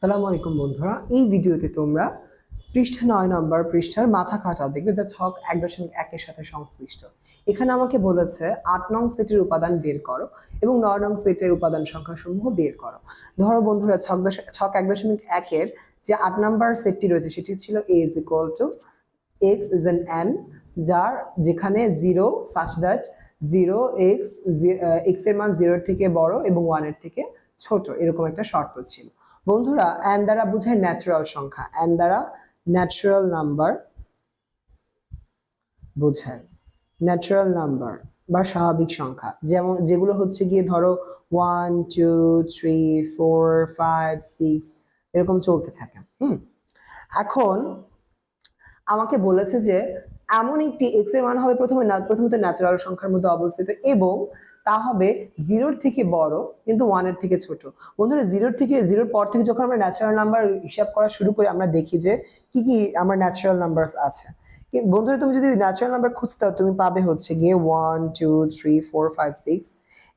সালামু আলাইকুম বন্ধুরা। এই ভিডিওতে তোমরা পৃষ্ঠা নয় নম্বর পৃষ্ঠার মাথা কাটা দেখবে, যা ছক এক দশমিক একের সাথে সংশ্লিষ্ট। এখানে আমাকে বলেছে, আট নং সেটের উপাদান বের করো এবং নয় নং সেটের উপাদান সংখ্যা সমূহ বের করো। ধরো বন্ধুরা, ছক দশ, ছক এক দশমিক একের যে আট নম্বর সেটটি রয়েছে, সেটি ছিল A is equal to x is N N যার যেখানে zero such that zero x এক্সের মান জিরোর থেকে বড় এবং ওয়ানের থেকে ছোট, এরকম একটা শর্ত ছিল। বন্ধুরা অ্যান দ্বারা বোঝায় ন্যাচারাল সংখ্যা অ্যান দ্বারা ন্যাচারাল নাম্বার বোঝায়। ন্যাচারাল নাম্বার বা স্বাভাবিক সংখ্যা, যেমন, যেগুলো হচ্ছে গিয়ে ধরো one two three four five six এরকম চলতে থাকে। হুম? এখন আমাকে বলেছে যে এমন একটি এক্সের মান হবে প্রথমে প্রথমত ন্যাচারাল সংখ্যার মধ্যে অবস্থিত এবং তা হবে জিরোর থেকে বড়, কিন্তু ওয়ানের থেকে ছোট। বন্ধুরা জিরোর থেকে জিরোর পর থেকে যখন আমরা ন্যাচারাল নাম্বার হিসাব করা শুরু করি, আমরা দেখি যে কি কি আমার ন্যাচারাল নাম্বার আছে। বন্ধুরা, তুমি যদি ন্যাচারাল নাম্বার খুঁজতে তুমি পাবে হচ্ছে গিয়ে one two three four five six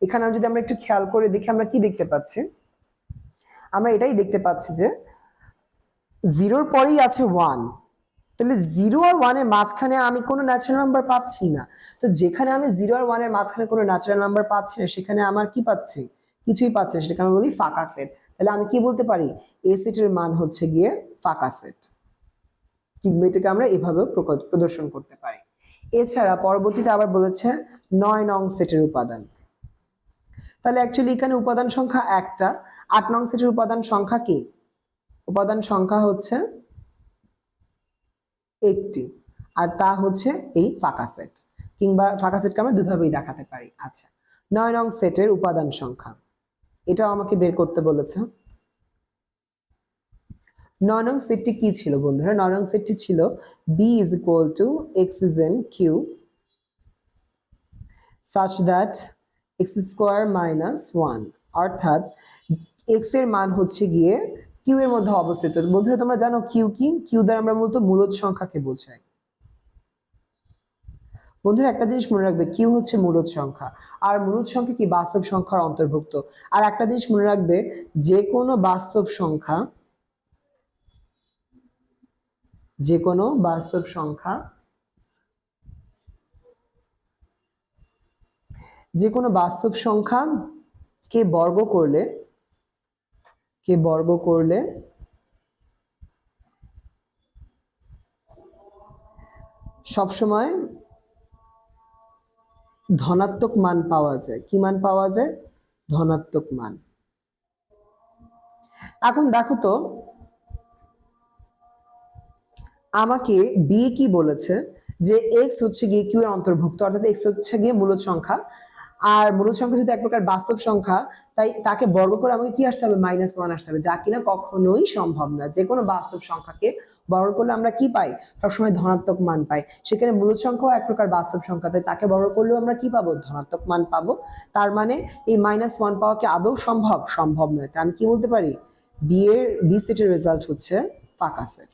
এখানে যদি আমরা একটু খেয়াল করে দেখি, আমরা কি দেখতে পাচ্ছি? আমরা এটাই দেখতে পাচ্ছি যে জিরোর পরেই আছে ওয়ান তাহলে জিরো আর ওয়ানের মাঝখানে আমি কোনো ন্যাচারাল নাম্বার পাচ্ছি না। তো যেখানে আমি জিরো আর ওয়ানের মাঝখানে কোনো ন্যাচারাল নাম্বার পাচ্ছি না, সেখানে আমার কি পাচ্ছি? কিছুই পাচ্ছি না, সেটাকে আমি বলি ফাঁকা সেট তাহলে আমি কি বলতে পারি? এ সেটের মান হচ্ছে গিয়ে ফাঁকা সেট কিংবা এটাকে আমরা এভাবেও প্রদর্শন করতে পারি। এছাড়া পরবর্তীতে আবার বলেছে নয় নং সেটের উপাদান। তাহলে অ্যাকচুয়ালি এখানে উপাদান সংখ্যা একটা, আট নং সেটের উপাদান সংখ্যা কি? উপাদান সংখ্যা হচ্ছে একটি। আর তা হচ্ছে এই ফাঁকা সেট। কিংবা ফাঁকা সেটকে আমরা দুভাবেই দেখাতে পারি। আচ্ছা নয় নং সেটের উপাদান সংখ্যা। এটাও আমাকে বের করতে বলেছে। নয় নং সেটটি কি ছিল বন্ধুরা? নয় নং সেটটি ছিল B is equal to x is N Q such that x square minus one অর্থাৎ এক্সের মান হচ্ছে গিয়ে কিউ এর মধ্যে অবস্থিত। বন্ধুরা, তোমরা জানো কিউ কি? কিউ দ্বারা আমরা মূলত মূলদ সংখ্যাকে বোঝাই। বন্ধুরা, একটা জিনিস মনে রাখবে, কিউ হচ্ছে মূলদ সংখ্যা, আর মূলদ সংখ্যা কি? বাস্তব সংখ্যার অন্তর্ভুক্ত। আর একটা জিনিস মনে রাখবে, যে কোনো বাস্তব সংখ্যা, যে কোনো বাস্তব সংখ্যা, যে কোনো বাস্তব সংখ্যা কে বর্গ করলে কে বর্গ করলে? সবসময় ধনাত্মক মান পাওয়া যায়। কি মান পাওয়া যায়? ধনাত্মক মান। এখন দেখো তো, আমাকে বি কি বলেছে? যে এক্স হচ্ছে গিয়ে কিউ এর অন্তর্ভুক্ত, অর্থাৎ এক্স হচ্ছে গিয়ে মূলদ সংখ্যা আর মূলদ সংখ্যা যেহেতু এক প্রকার বাস্তব সংখ্যা, তাই তাকে বর্গ করে আমাকে কি আসতে হবে? মাইনাস ওয়ান আসতে হবে, যা কিনা কখনোই সম্ভব না। যে কোনো বাস্তব সংখ্যাকে বর্গ করলে আমরা কি পাই? সবসময় ধনাত্মক মান পাই। সেখানে মূলদ সংখ্যাও এক প্রকার বাস্তব সংখ্যা, তাই তাকে বর্গ করলেও আমরা কি পাবো? ধনাত্মক মান পাবো। তার মানে এই মাইনাস ওয়ান পাওয়া কি আদৌ সম্ভব? সম্ভব নয়। তাই আমি কি বলতে পারি? বি এর বি সেটের রেজাল্ট হচ্ছে ফাঁকা সেট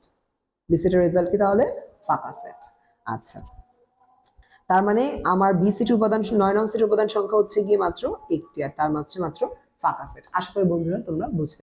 বি সেটের রেজাল্ট কি তাহলে? ফাঁকা সেট আচ্ছা। তার মানে আমার বি সিট উপাদান, নয় নং সিট উপাদান সংখ্যা হচ্ছে গিয়ে মাত্র একটি, আর তার মাত্র মাত্র ফাঁকা সেট আশা করি বন্ধুরা তোমরা বুঝতে